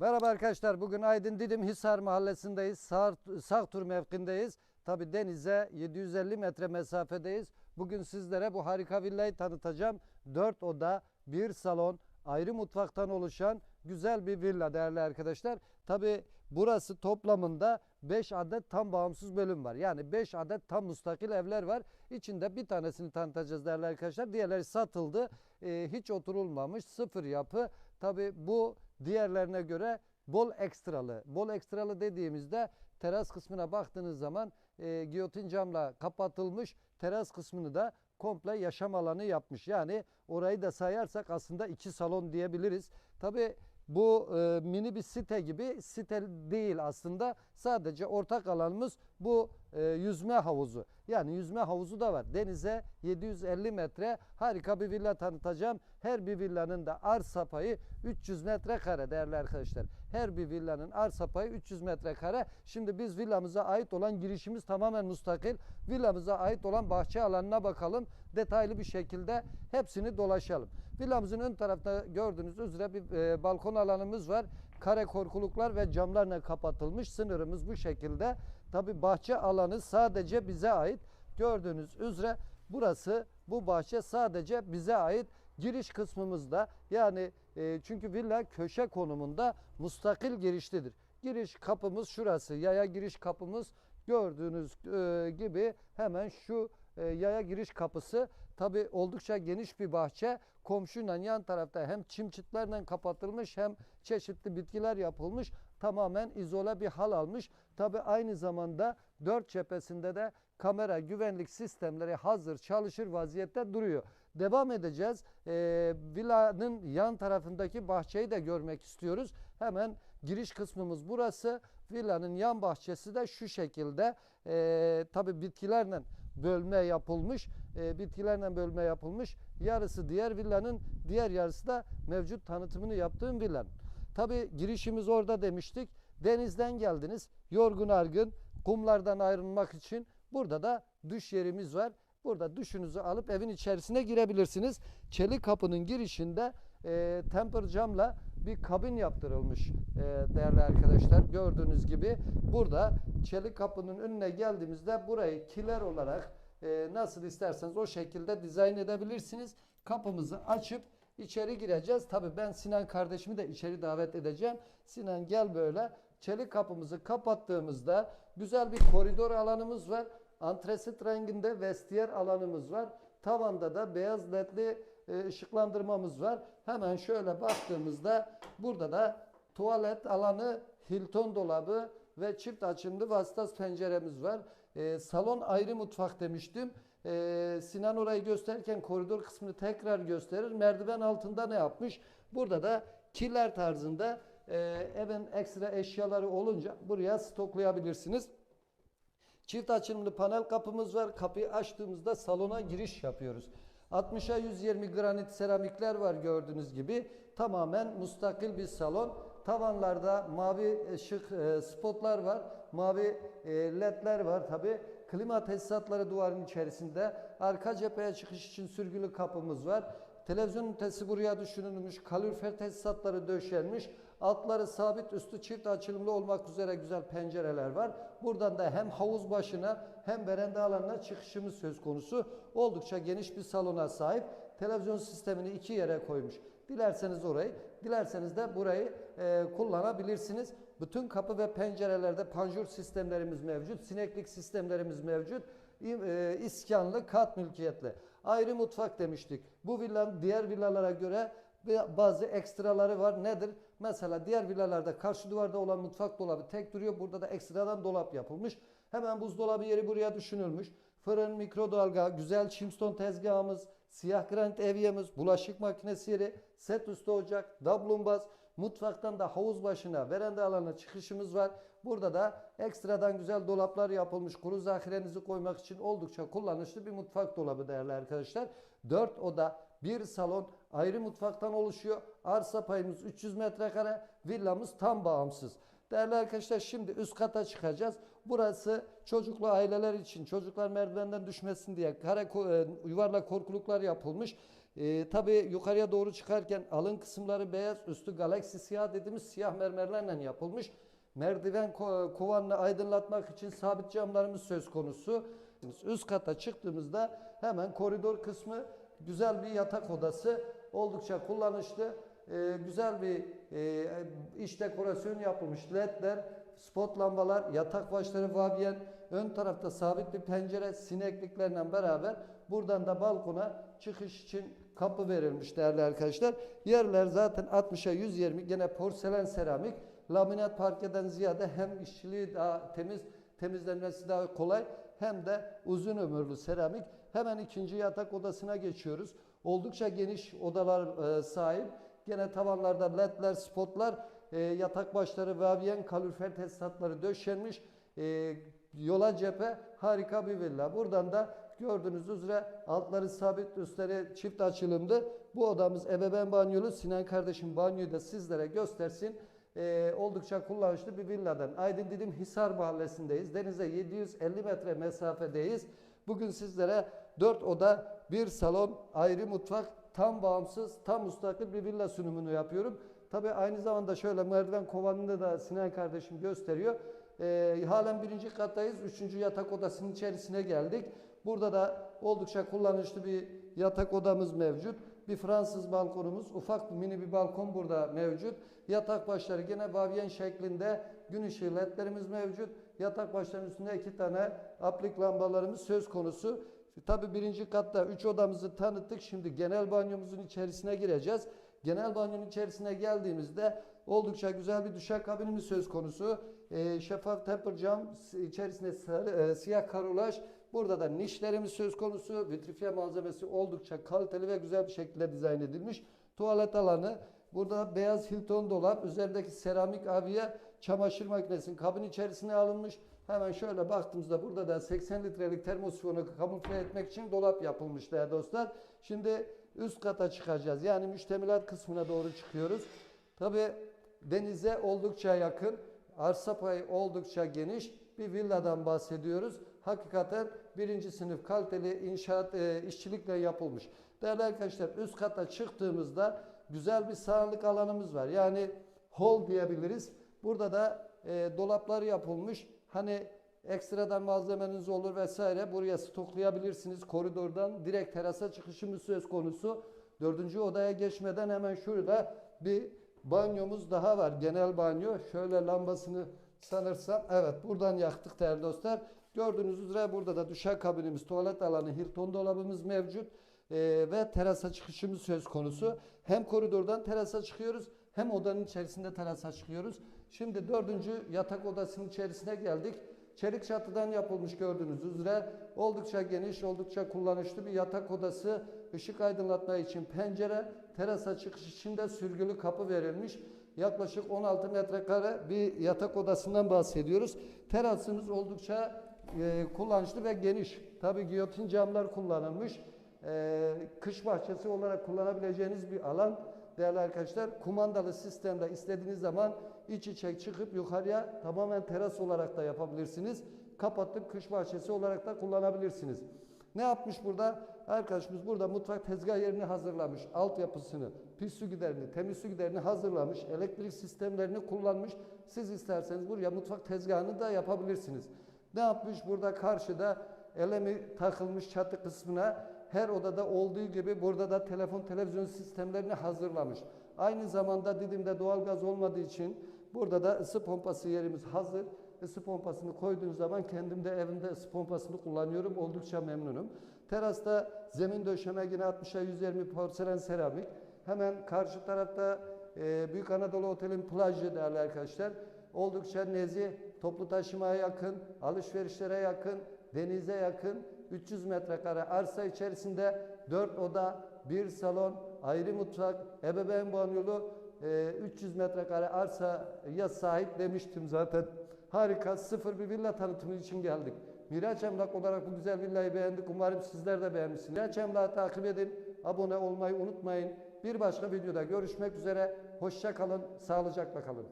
Merhaba arkadaşlar. Bugün Aydın Didim Hisar mahallesindeyiz. Sağ, mevkindeyiz. Tabi denize 750 metre mesafedeyiz. Bugün sizlere bu harika villayı tanıtacağım. 4 oda, 1 salon, ayrı mutfaktan oluşan güzel bir villa değerli arkadaşlar. Tabi burası toplamında 5 adet tam bağımsız bölüm var. Yani 5 adet tam müstakil evler var. İçinde bir tanesini tanıtacağız değerli arkadaşlar. Diğerleri satıldı. Ee, hiç oturulmamış. Sıfır yapı. Tabi bu diğerlerine göre bol ekstralı. Bol ekstralı dediğimizde teras kısmına baktığınız zaman e, giyotin camla kapatılmış. Teras kısmını da komple yaşam alanı yapmış. Yani orayı da sayarsak aslında iki salon diyebiliriz. Tabi bu e, mini bir site gibi site değil aslında. Sadece ortak alanımız bu e, yüzme havuzu. Yani yüzme havuzu da var. Denize 750 metre harika bir villa tanıtacağım. Her bir villanın da arsa payı 300 metrekare değerli arkadaşlar. Her bir villanın arsa payı 300 metrekare. Şimdi biz villamıza ait olan girişimiz tamamen müstakil. Villamıza ait olan bahçe alanına bakalım. Detaylı bir şekilde hepsini dolaşalım. Villamızın ön tarafta gördüğünüz üzere bir e, balkon alanımız var. Kare korkuluklar ve camlarla kapatılmış. Sınırımız bu şekilde. Tabi bahçe alanı sadece bize ait. Gördüğünüz üzere burası bu bahçe sadece bize ait. Giriş kısmımızda yani e, çünkü villa köşe konumunda mustakil girişlidir. Giriş kapımız şurası. Yaya giriş kapımız gördüğünüz e, gibi hemen şu e, yaya giriş kapısı tabi oldukça geniş bir bahçe. Komşuyla yan tarafta hem çim çitlerle kapatılmış hem çeşitli bitkiler yapılmış. Tamamen izole bir hal almış. Tabi aynı zamanda dört cephesinde de kamera güvenlik sistemleri hazır çalışır vaziyette duruyor. Devam edeceğiz. E, villanın yan tarafındaki bahçeyi de görmek istiyoruz. Hemen giriş kısmımız burası. Villanın yan bahçesi de şu şekilde. E, tabi bitkilerle bölme yapılmış. E, bitkilerle bölme yapılmış. Yarısı diğer villanın, diğer yarısı da mevcut tanıtımını yaptığım villanın. Tabi girişimiz orada demiştik. Denizden geldiniz. Yorgun argın kumlardan ayrılmak için burada da duş yerimiz var. Burada duşunuzu alıp evin içerisine girebilirsiniz. Çelik kapının girişinde e, temper camla bir kabin yaptırılmış e, değerli arkadaşlar. Gördüğünüz gibi burada çelik kapının önüne geldiğimizde burayı kiler olarak e, nasıl isterseniz o şekilde dizayn edebilirsiniz. Kapımızı açıp içeri gireceğiz. Tabii ben Sinan kardeşimi de içeri davet edeceğim. Sinan gel böyle. Çelik kapımızı kapattığımızda güzel bir koridor alanımız var. Antresit renginde vestiyer alanımız var. Tavanda da beyaz ledli e, ışıklandırmamız var. Hemen şöyle baktığımızda burada da tuvalet alanı, Hilton dolabı ve çift açımlı vasıtası penceremiz var. E, salon ayrı mutfak demiştim. E, Sinan orayı gösterirken koridor kısmını tekrar gösterir. Merdiven altında ne yapmış? Burada da killer tarzında e, evin ekstra eşyaları olunca buraya stoklayabilirsiniz. Çift açılımlı panel kapımız var. Kapıyı açtığımızda salona giriş yapıyoruz. 60'a 120 granit seramikler var gördüğünüz gibi. Tamamen mustakil bir salon. Tavanlarda mavi ışık e, spotlar var. Mavi e, ledler var tabi. Klima tesisatları duvarın içerisinde. Arka cepheye çıkış için sürgülü kapımız var. Televizyon ünitesi buraya düşünülmüş. Kalorifer tesisatları döşenmiş. Altları sabit, üstü çift açılımlı olmak üzere güzel pencereler var. Buradan da hem havuz başına hem veranda alanına çıkışımız söz konusu. Oldukça geniş bir salona sahip. Televizyon sistemini iki yere koymuş. Dilerseniz orayı, dilerseniz de burayı e, kullanabilirsiniz. Bütün kapı ve pencerelerde panjur sistemlerimiz mevcut. Sineklik sistemlerimiz mevcut. E, iskanlı, kat mülkiyetli. Ayrı mutfak demiştik. Bu villanın diğer villalara göre bazı ekstraları var. Nedir? Mesela diğer villalarda karşı duvarda olan mutfak dolabı tek duruyor. Burada da ekstradan dolap yapılmış. Hemen buzdolabı yeri buraya düşünülmüş. Fırın, mikrodalga, güzel çimston tezgahımız, siyah granit evyemiz, bulaşık makinesi yeri, set üstü ocak, dablumbaz, mutfaktan da havuz başına, veranda alanına çıkışımız var. Burada da ekstradan güzel dolaplar yapılmış. Kuru zahirenizi koymak için oldukça kullanışlı bir mutfak dolabı değerli arkadaşlar. 4 oda, bir salon, ayrı mutfaktan oluşuyor. Arsa payımız 300 metrekare, villamız tam bağımsız. Değerli arkadaşlar şimdi üst kata çıkacağız. Burası çocuklu aileler için çocuklar merdivenden düşmesin diye kare e, yuvarlak korkuluklar yapılmış. Ee, tabii yukarıya doğru çıkarken alın kısımları beyaz, üstü galaksi siyah dediğimiz siyah mermerlerle yapılmış. Merdiven ko- kovanını aydınlatmak için sabit camlarımız söz konusu. Üst kata çıktığımızda hemen koridor kısmı güzel bir yatak odası. Oldukça kullanışlı. Ee, güzel bir e, iç dekorasyon yapılmış. LED'ler, spot lambalar, yatak başları Vavien, ön tarafta sabit bir pencere sinekliklerle beraber buradan da balkona çıkış için kapı verilmiş değerli arkadaşlar. Yerler zaten 60'a 120 gene porselen seramik. Laminat parkeden ziyade hem işçiliği daha temiz, temizlenmesi daha kolay hem de uzun ömürlü seramik. Hemen ikinci yatak odasına geçiyoruz. Oldukça geniş odalar e, sahip. Gene tavanlarda ledler, spotlar, e, yatak başları, vavyen, kalorifer tesisatları döşenmiş. E, yola cephe harika bir villa. Buradan da gördüğünüz üzere altları sabit, üstleri çift açılımdı. Bu odamız ebeveyn banyolu. Sinan kardeşim banyoyu da sizlere göstersin. E, oldukça kullanışlı bir villadan. Aydın Didim Hisar Mahallesi'ndeyiz. Denize 750 metre mesafedeyiz. Bugün sizlere 4 oda, bir salon, ayrı mutfak, tam bağımsız, tam müstakil bir villa sunumunu yapıyorum. Tabii aynı zamanda şöyle merdiven kovanını da Sinan kardeşim gösteriyor. Ee, halen birinci kattayız. Üçüncü yatak odasının içerisine geldik. Burada da oldukça kullanışlı bir yatak odamız mevcut. Bir Fransız balkonumuz, ufak bir mini bir balkon burada mevcut. Yatak başları gene vavyen şeklinde gün ışığı ledlerimiz mevcut. Yatak başlarının üstünde iki tane aplik lambalarımız söz konusu. Tabii birinci katta üç odamızı tanıttık. Şimdi genel banyomuzun içerisine gireceğiz. Genel banyonun içerisine geldiğimizde oldukça güzel bir duşakabinimiz söz konusu. Ee, şeffaf temper cam, içerisinde sarı, e, siyah karolaj. Burada da nişlerimiz söz konusu. Vitrifiye malzemesi oldukça kaliteli ve güzel bir şekilde dizayn edilmiş. Tuvalet alanı. Burada beyaz Hilton dolap, üzerindeki seramik aviye, çamaşır makinesinin kabin içerisine alınmış. Hemen şöyle baktığımızda burada da 80 litrelik termosifonu kamufle etmek için dolap yapılmış değerli dostlar. Şimdi üst kata çıkacağız. Yani müştemilat kısmına doğru çıkıyoruz. Tabi denize oldukça yakın, arsa payı oldukça geniş bir villadan bahsediyoruz. Hakikaten birinci sınıf kaliteli inşaat e, işçilikle yapılmış. Değerli arkadaşlar üst kata çıktığımızda güzel bir sağlık alanımız var. Yani hol diyebiliriz. Burada da e, dolaplar yapılmış. Hani ekstradan malzemeniz olur vesaire buraya stoklayabilirsiniz. Koridordan direkt terasa çıkışımız söz konusu. Dördüncü odaya geçmeden hemen şurada bir banyomuz daha var. Genel banyo. Şöyle lambasını sanırsam evet buradan yaktık değerli dostlar. Gördüğünüz üzere burada da duşakabinimiz, tuvalet alanı, Hilton dolabımız mevcut. Ee, ve terasa çıkışımız söz konusu. Hem koridordan terasa çıkıyoruz hem odanın içerisinde terasa çıkıyoruz. Şimdi dördüncü yatak odasının içerisine geldik. Çelik çatıdan yapılmış gördüğünüz üzere oldukça geniş, oldukça kullanışlı bir yatak odası. Işık aydınlatma için pencere, terasa çıkış için de sürgülü kapı verilmiş. Yaklaşık 16 metrekare bir yatak odasından bahsediyoruz. Terasımız oldukça e, kullanışlı ve geniş. Tabii giyotin camlar kullanılmış. E, kış bahçesi olarak kullanabileceğiniz bir alan. Değerli arkadaşlar kumandalı sistemde istediğiniz zaman iç içe çıkıp yukarıya tamamen teras olarak da yapabilirsiniz. Kapatıp kış bahçesi olarak da kullanabilirsiniz. Ne yapmış burada? Arkadaşımız burada mutfak tezgah yerini hazırlamış. Altyapısını, pis su giderini, temiz su giderini hazırlamış. Elektrik sistemlerini kullanmış. Siz isterseniz buraya mutfak tezgahını da yapabilirsiniz. Ne yapmış burada karşıda elemi takılmış çatı kısmına her odada olduğu gibi burada da telefon televizyon sistemlerini hazırlamış. Aynı zamanda Didim'de doğalgaz olmadığı için burada da ısı pompası yerimiz hazır. Isı pompasını koyduğunuz zaman kendim de evimde ısı pompasını kullanıyorum. Oldukça memnunum. Terasta zemin döşeme yine 60'a 120 porselen seramik. Hemen karşı tarafta e, Büyük Anadolu Otel'in plajı değerli arkadaşlar. Oldukça nezih, toplu taşımaya yakın, alışverişlere yakın, denize yakın 300 metrekare arsa içerisinde 4 oda, bir salon, ayrı mutfak, ebeveyn banyolu e, 300 metrekare arsaya sahip demiştim zaten. Harika, sıfır bir villa tanıtımı için geldik. Miraç Emlak olarak bu güzel villayı beğendik. Umarım sizler de beğenmişsiniz. Miraç Emlak'ı takip edin, abone olmayı unutmayın. Bir başka videoda görüşmek üzere. Hoşça kalın, sağlıcakla kalın.